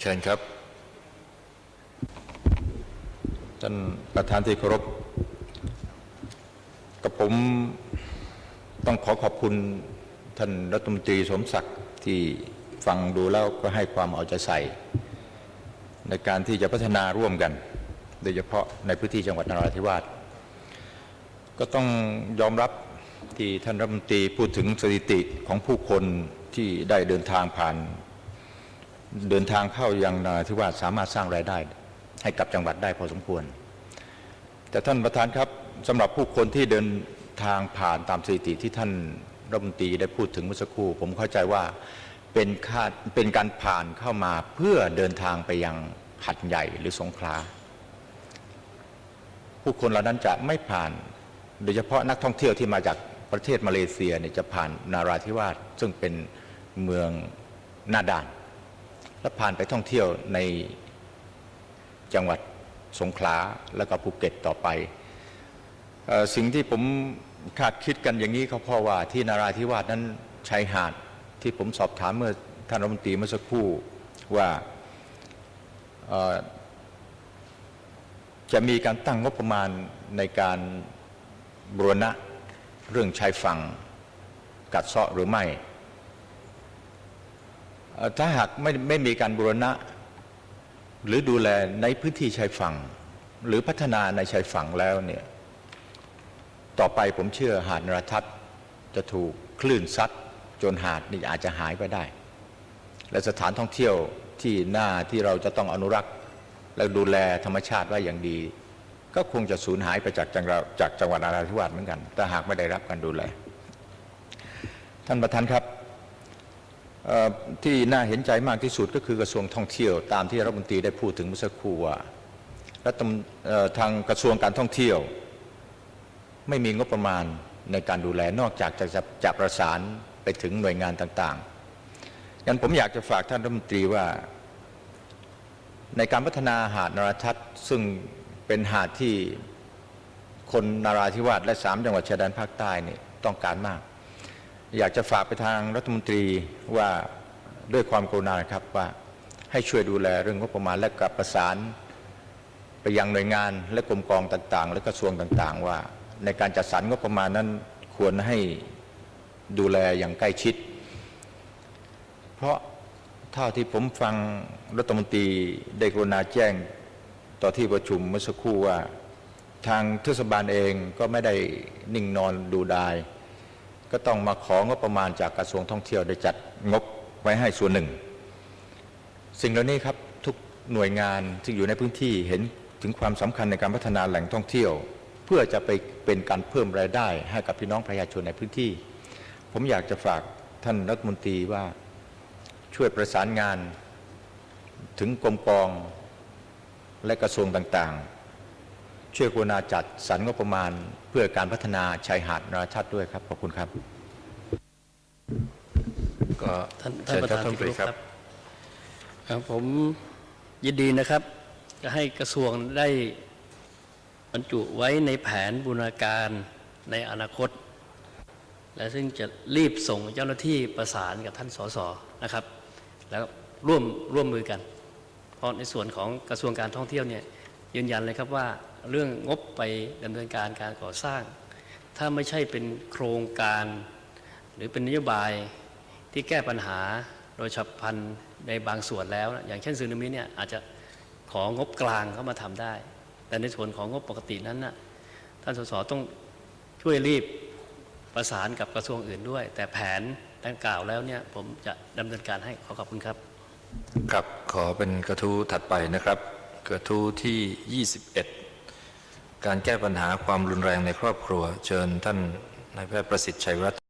เชิญครับ ท่านประธานที่เคารพกับผมต้องขอขอบคุณท่านรัฐมนตรีสมศักดิ์ที่ฟังดูแล้วก็ให้ความเอาใจใส่ ในการที่จะพัฒนาร่วมกัน โดยเฉพาะในพื้นที่จังหวัดนราธิวาสก็ต้องยอมรับที่ท่านรัฐมนตรีพูดถึงสถิติของผู้คนที่ได้เดินทางผ่าน เดินทางเข้ายังนราธิวาสสามารถสร้างรายได้ ให้กับจังหวัดได้พอสมควร แต่ท่านประธานครับสำหรับผู้คนที่เดินทางผ่านตามสถิติที่ท่านรัฐมนตรีได้พูดถึงเมื่อสักครู่ผมเข้าใจว่าเป็นคาดเป็นการผ่านเข้ามาเพื่อเดินทางไปยังหัดใหญ่หรือสงขลาผู้คนเหล่านั้นจะไม่ผ่าน โดยเฉพาะนักท่องเที่ยวที่มาจากประเทศมาเลเซียเนี่ยจะผ่านนาราธิวาสซึ่งเป็นเมืองหน้าด่าน และผ่านไปท่องเที่ยวในจังหวัดสงขลาแล้วก็ภูเก็ตต่อไปออสิ่งที่ผมคาดคิดกันอย่างนี้ก็เพราะว่าที่นาราธิวาสนั้นชายหาดที่ผมสอบถามเมื่อท่านรัฐมนตรีเมื่อสักครู่ว่าจะมีการตั้งงบประมาณในการบรณะเรื่องชายฝั่งกัดเซาะหรือไม่ ถ้าหากไม่ไม่มีการบูรณะ หรือดูแลในพื้นที่ชายฝั่ง หรือพัฒนาในชายฝั่งแล้วเนี่ยต่อไปผมเชื่อหาดนราทัศน์จะถูกคลื่นซัดจนหาดนี่อาจจะหายไปได้ และสถานท่องเที่ยวที่หน้าที่เราจะต้องอนุรักษ์ และดูแลธรรมชาติไว้อย่างดี ก็คงจะสูญหายไปจากจังหวัดจากจังหวัดนราธิวาสเหมือนกันถ้าหากไม่ได้รับการดูแล ท่านประธานครับ ที่น่าเห็นใจมากที่สุดก็คือกระทรวงท่องเที่ยว ตามที่รัฐมนตรีได้พูดถึงเมื่อสักครู่ว่ารัฐทางกระทรวงการท่องเที่ยว ไม่มีงบประมาณในการดูแลนอกจากจะจะจะประสานไปถึงหน่วยงานต่างๆงั้นผมอยากจะฝากท่านรัฐมนตรีว่า ในการพัฒนาหาดนราทัศน์ซึ่งเป็นหาดที่คนนาราธิวาสและสามจังหวัดชายแดนภาคใต้นี่ต้องการมาก อยากจะฝากไปทางรัฐมนตรีว่าด้วยความกรุณาครับว่าให้ช่วยดูแลเรื่องงบประมาณและกับประสาน ไปยังหน่วยงานและกรมกองต่างๆ และกระทรวงต่างๆ ว่า ในการจัดสรรงบประมาณนั้นควรให้ดูแลอย่างใกล้ชิด เพราะเท่าที่ผมฟังรัฐมนตรีได้กรุณาแจ้งต่อที่ประชุมเมื่อสักครู่ว่า ทางเทศบาลเองก็ไม่ได้นิ่งนอนดูดาย ก็ต้องมาของบประมาณจากกระทรวงท่องเที่ยวได้จัดงบไว้ให้ส่วนหนึ่ง สิ่งเหล่านี้ครับทุกหน่วยงานที่อยู่ในพื้นที่เห็นถึงความสำคัญในการพัฒนาแหล่งท่องเที่ยว เพื่อจะไปเป็นการเพิ่มรายได้ให้กับพี่น้องประชาชนในพื้นที่ ผมอยากจะฝากท่านรัฐมนตรีว่าช่วยประสานงานถึงกรมกองและกระทรวงต่างๆ ช่วยกรุณาจัดสรรงบประมาณเพื่อการพัฒนาชายหาดนราชัดด้วยครับ ขอบคุณครับ ก็ท่านเชิญท่านประครับธานท่านที่ปเคารรีพครับครับเอ่อผมยินดีนะครับ จะให้กระทรวงได้บรรจุไว้ในแผนบูรณาการในอนาคต และซึ่งจะรีบส่งเจ้าหน้าที่ประสานกับท่านสสนะครับ แล้วร่วมร่วมมือกัน เพราะในส่วนของกระทรวงการท่องเที่ยวเนี่ยยืนยันเลยครับว่า เรื่องงบไปดำเนินการการก่อสร้าง ถ้าไม่ใช่เป็นโครงการ หรือเป็นนโยบายที่แก้ปัญหาโดยฉับพลันในบางส่วนแล้ว อย่างเช่นซึนามิเนี่ยอาจจะของงบกลางเข้ามาทำได้ แต่ในส่วนของงบปกตินั้นนะท่านสสต้องช่วยรีบประสานกับกระทรวงอื่นด้วย แต่แผนดังกล่าวแล้วเนี่ยผมจะดำเนินการให้ขอขอบคุณครับครับขอเป็นกระทู้ถัดไปนะครับ กระทู้ที่ 21 การแก้ปัญหาความรุนแรงในครอบครัว เชิญท่านนายแพทย์ประสิทธิ์ชัยรัตน์